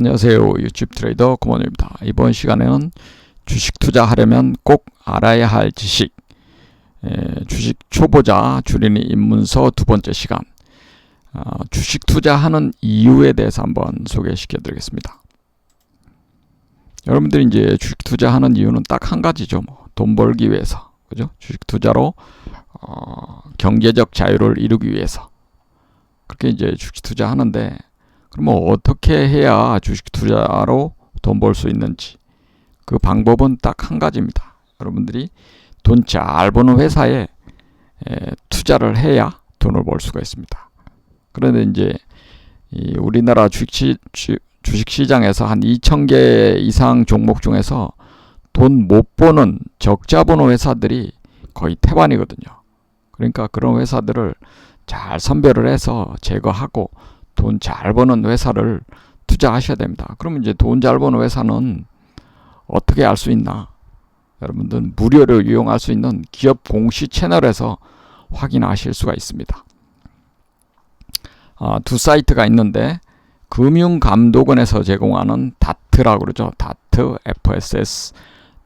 안녕하세요. 유튜브 트레이더 고원입니다. 이번 시간에는 주식 투자하려면 꼭 알아야 할 지식, 에, 주식 초보자 줄이는 입문서 두 번째 시간, 어, 주식 투자하는 이유에 대해서 한번 소개시켜 드리겠습니다. 여러분들이 이제 주식 투자하는 이유는 딱 한 가지죠. 뭐, 돈 벌기 위해서. 그죠? 주식 투자로 어, 경제적 자유를 이루기 위해서. 그렇게 이제 주식 투자하는데 그러면 어떻게 해야 주식 투자로 돈 벌 수 있는지 그 방법은 딱 한 가지입니다. 여러분들이 돈 잘 버는 회사에 에, 투자를 해야 돈을 벌 수가 있습니다. 그런데 이제 이 우리나라 주식, 시장에서 한 2,000개 이상 종목 중에서 돈 못 버는 적자 버는 회사들이 거의 태반이거든요. 그러니까 그런 회사들을 잘 선별을 해서 제거하고 돈 잘 버는 회사를 투자하셔야 됩니다. 그러면 이제 돈 잘 버는 회사는 어떻게 알 수 있나? 여러분들 무료로 이용할 수 있는 기업 공시 채널에서 확인하실 수가 있습니다. 아, 두 사이트가 있는데 금융감독원에서 제공하는 다트라고 그러죠. 다트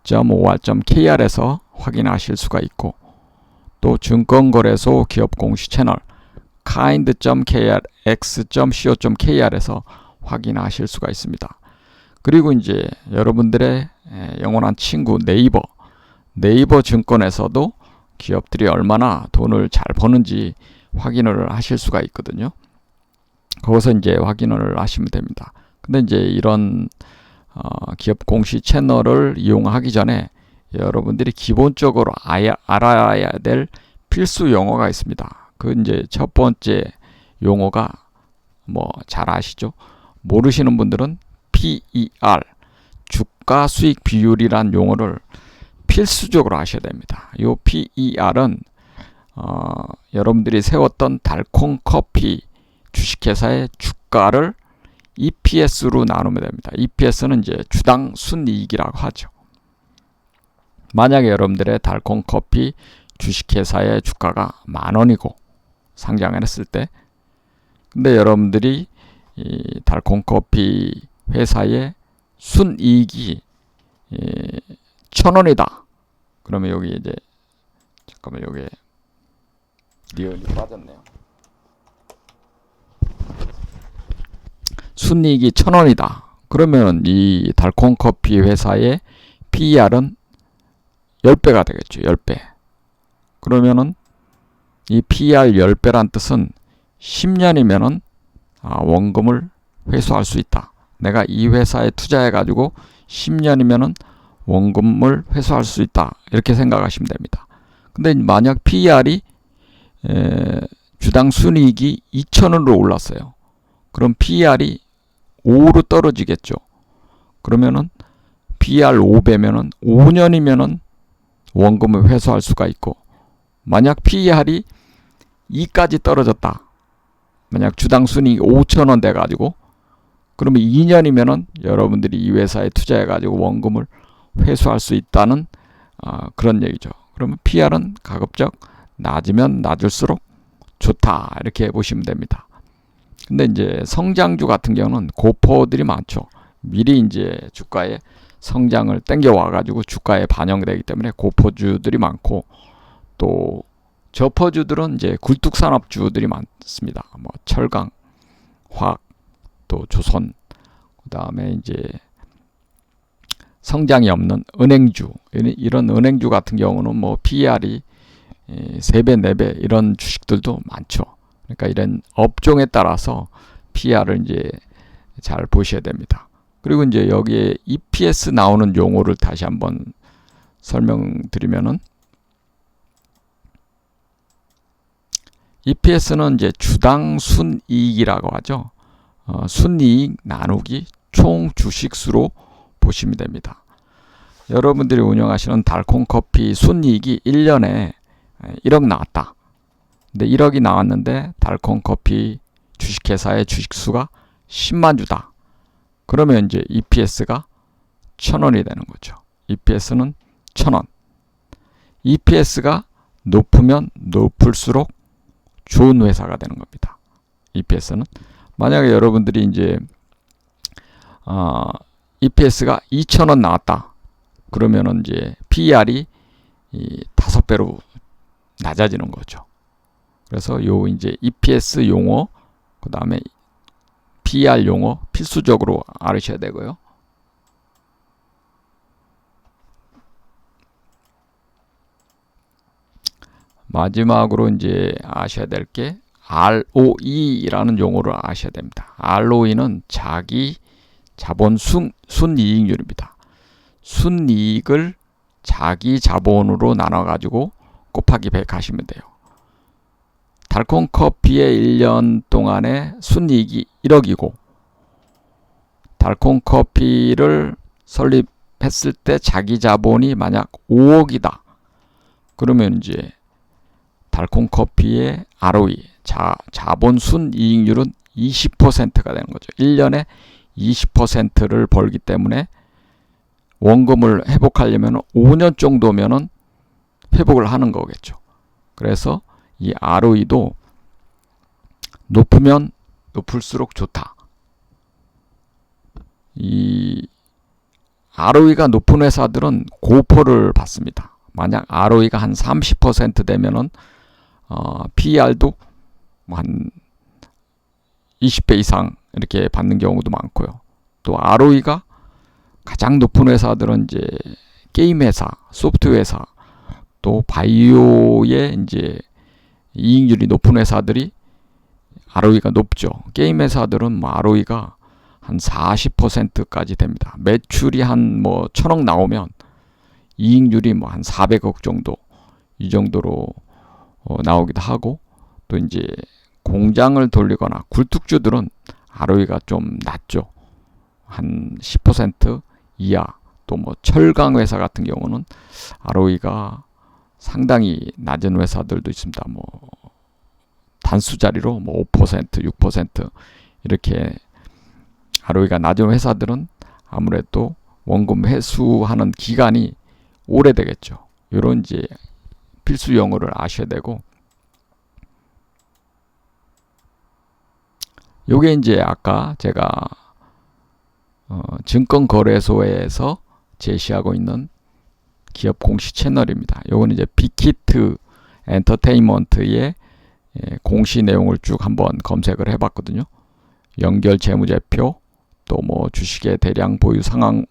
fss.or.kr에서 확인하실 수가 있고 또 증권거래소 기업 공시 채널 kind.kr, x.co.kr에서 확인하실 수가 있습니다. 그리고 이제 여러분들의 영원한 친구 네이버, 네이버 증권에서도 기업들이 얼마나 돈을 잘 버는지 확인을 하실 수가 있거든요. 거기서 이제 확인을 하시면 됩니다. 근데 이제 이런 어, 기업 공시 채널을 이용하기 전에 여러분들이 기본적으로 아야, 알아야 될 필수 용어가 있습니다. 그 이제 첫 번째 용어가 뭐 잘 아시죠? 모르시는 분들은 PER 주가 수익 비율이란 용어를 필수적으로 아셔야 됩니다. 이 PER은 어, 여러분들이 세웠던 달콩 커피 주식회사의 주가를 EPS로 나누면 됩니다. EPS는 이제 주당 순이익이라고 하죠. 만약에 여러분들의 달콩 커피 주식회사의 주가가 만 원이고 상장을 했을 때 근데 여러분들이 이 달콩 커피 회사의 순이익이 천 원이다. 그러면 여기 이제 잠깐만 여기 리얼이 빠졌네요. 순이익이 천 원이다. 그러면 이 달콩 커피 회사의 PER은 10배가 되겠죠. 10배. 그러면은 이 PER 10배란 뜻은 10년이면은 아, 원금을 회수할 수 있다. 내가 이 회사에 투자해 가지고 10년이면은 원금을 회수할 수 있다. 이렇게 생각하시면 됩니다. 근데 만약 PER이 에, 주당 순이익이 2천원으로 올랐어요. 그럼 PER이 5로 떨어지겠죠. 그러면은 PER 5배면은 5년이면은 원금을 회수할 수가 있고 만약 PER이 2까지 떨어졌다. 만약 주당 순이익 5천원 돼가지고 그러면 2년이면은 여러분들이 이 회사에 투자해가지고 원금을 회수할 수 있다는 어, 그런 얘기죠. 그러면 PR은 가급적 낮으면 낮을수록 좋다 이렇게 보시면 됩니다. 근데 이제 성장주 같은 경우는 고포들이 많죠. 미리 이제 주가의 성장을 땡겨와 가지고 주가에 반영되기 때문에 고포주들이 많고 또 저퍼주들은 이제 굴뚝산업주들이 많습니다. 뭐 철강, 화학, 또 조선, 그 다음에 이제 성장이 없는 은행주 이런 은행주 같은 경우는 뭐 PER이 3배, 4배 이런 주식들도 많죠. 그러니까 이런 업종에 따라서 PER을 이제 잘 보셔야 됩니다. 그리고 이제 여기에 EPS 나오는 용어를 다시 한번 설명드리면은 EPS는 이제 주당 순이익이라고 하죠. 어, 순이익 나누기 총 주식수로 보시면 됩니다. 여러분들이 운영하시는 달콩커피 순이익이 1년에 1억 나왔다. 근데 1억이 나왔는데 달콩커피 주식회사의 주식수가 10만 주다. 그러면 이제 EPS가 1000원이 되는 거죠. EPS는 1000원. EPS가 높으면 높을수록 좋은 회사가 되는 겁니다. EPS는 만약에 여러분들이 이제 어, EPS가 2,000원 나왔다. 그러면은 이제 PER이 이 다섯 배로 낮아지는 거죠. 그래서 요 이제 EPS 용어 그다음에 PER 용어 필수적으로 알으셔야 되고요. 마지막으로 이제 아셔야 될 게 ROE라는 용어를 아셔야 됩니다. ROE는 자기 자본 순, 순이익률입니다. 순이익을 자기 자본으로 나눠 가지고 곱하기 100 하시면 돼요. 달콤 커피의 1년 동안의 순이익이 1억이고 달콤 커피를 설립했을 때 자기 자본이 만약 5억이다. 그러면 이제 달콤 커피의 ROE 자, 자본 순이익률은 20%가 되는 거죠. 1년에 20%를 벌기 때문에 원금을 회복하려면 5년 정도면은 회복을 하는 거겠죠. 그래서 이 ROE도 높으면 높을수록 좋다. 이 ROE가 높은 회사들은 고포를 받습니다. 만약 ROE가 한 30% 되면은 어, PER도 한 20배 이상 이렇게 받는 경우도 많고요. 또 ROE가 가장 높은 회사들은 이제 게임 회사, 소프트 회사, 또 바이오의 이제 이익률이 높은 회사들이 ROE가 높죠. 게임 회사들은 뭐 ROE가 한 40%까지 됩니다. 매출이 한 뭐 천억 나오면 이익률이 뭐 한 400억 정도 이 정도로 어 나오기도 하고 또 이제 공장을 돌리거나 굴뚝주들은 ROE가 좀 낮죠. 한 10% 이하 또 뭐 철강 회사 같은 경우는 ROE가 상당히 낮은 회사들도 있습니다. 뭐 단수 자리로 뭐 5%, 6% 이렇게 ROE가 낮은 회사들은 아무래도 원금 회수하는 기간이 오래되겠죠. 이런 이제 필수 용어를 아셔야 되고 요게 이제 아까 제가 어, 증권거래소에서 제시하고 있는 기업 공시 채널입니다. 요거는 이제 빅히트 엔터테인먼트의 예, 공시 내용을 쭉 한번 검색을 해봤거든요. 연결 재무제표, 또 뭐 주식의 대량 보유 상황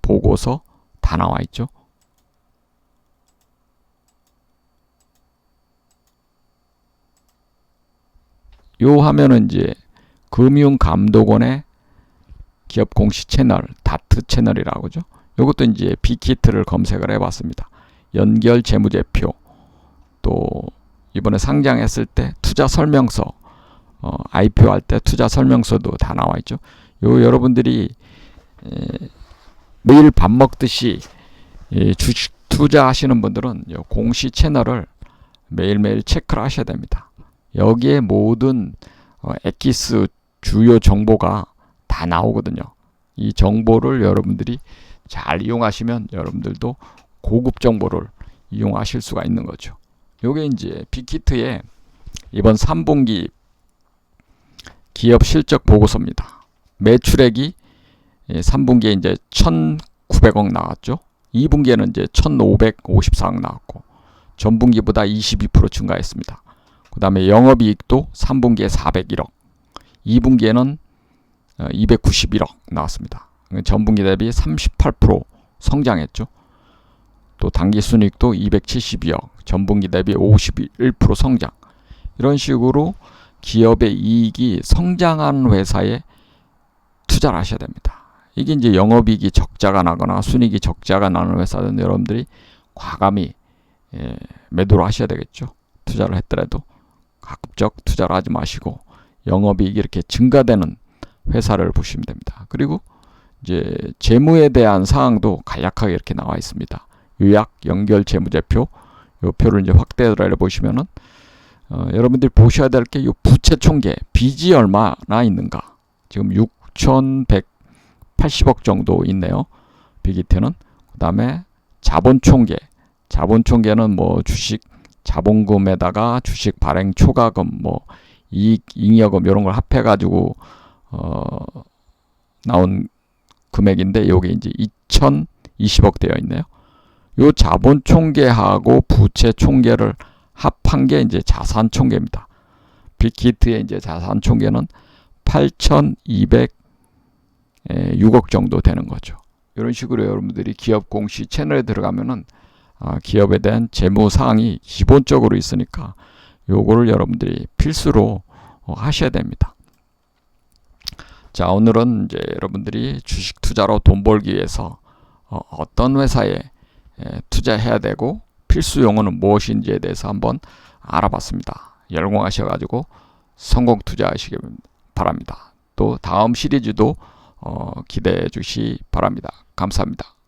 보고서 다 나와 있죠. 요 화면은 이제 금융감독원의 기업 공시 채널, 다트 채널이라고 하죠. 이것도 이제 빅히트를 검색을 해봤습니다. 연결 재무제표, 또 이번에 상장했을 때 투자 설명서, 어, IPO 할 때 투자 설명서도 다 나와 있죠. 요 여러분들이 에, 매일 밥 먹듯이 예, 주식 투자하시는 분들은 요 공시 채널을 매일매일 체크를 하셔야 됩니다. 여기에 모든 어, 엑기스 주요 정보가 다 나오거든요. 이 정보를 여러분들이 잘 이용하시면 여러분들도 고급 정보를 이용하실 수가 있는 거죠. 요게 이제 빅히트의 이번 3분기 기업 실적 보고서입니다. 매출액이 3분기에 이제 1,900억 나왔죠. 2분기에는 이제 1,554억 나왔고 전분기보다 22% 증가했습니다. 그 다음에 영업이익도 3분기에 401억, 2분기에는 291억 어, 나왔습니다. 전분기 대비 38% 성장했죠. 또 당기순이익도 272억, 전분기 대비 51% 성장. 이런 식으로 기업의 이익이 성장한 회사에 투자를 하셔야 됩니다. 이게 이제 영업이익이 적자가 나거나 순이익이 적자가 나는 회사는 여러분들이 과감히 예, 매도를 하셔야 되겠죠. 투자를 했더라도 가급적 투자를 하지 마시고 영업이익이 이렇게 증가되는 회사를 보시면 됩니다. 그리고 이제 재무에 대한 사항도 간략하게 이렇게 나와 있습니다. 요약 연결 재무제표 요 표를 이제 확대를 해 보시면은 어, 여러분들이 보셔야 될 게 요 부채 총계 빚이 얼마나 있는가 지금 6,180억 정도 있네요. 빅이트는 그다음에 자본 총계 자본 총계는 뭐 주식 자본금에다가 주식 발행 초과금 뭐 이익 잉여금 이런 걸 합해 가지고 어 나온 금액인데 요게 이제 2020억 되어 있네요. 요 자본 총계하고 부채 총계를 합한 게 이제 자산 총계입니다. 빅히트의 이제 자산 총계는 8,206억 정도 되는 거죠. 이런 식으로 여러분들이 기업 공시 채널에 들어가면은 아, 기업에 대한 재무 사항이 기본적으로 있으니까 요거를 여러분들이 필수로 어, 하셔야 됩니다. 자, 오늘은 이제 여러분들이 주식 투자로 돈 벌기 위해서 어, 어떤 회사에 에, 투자해야 되고 필수 용어는 무엇인지에 대해서 한번 알아봤습니다. 열공하셔 가지고 성공 투자하시기 바랍니다. 또 다음 시리즈도 어, 기대해 주시 바랍니다. 감사합니다.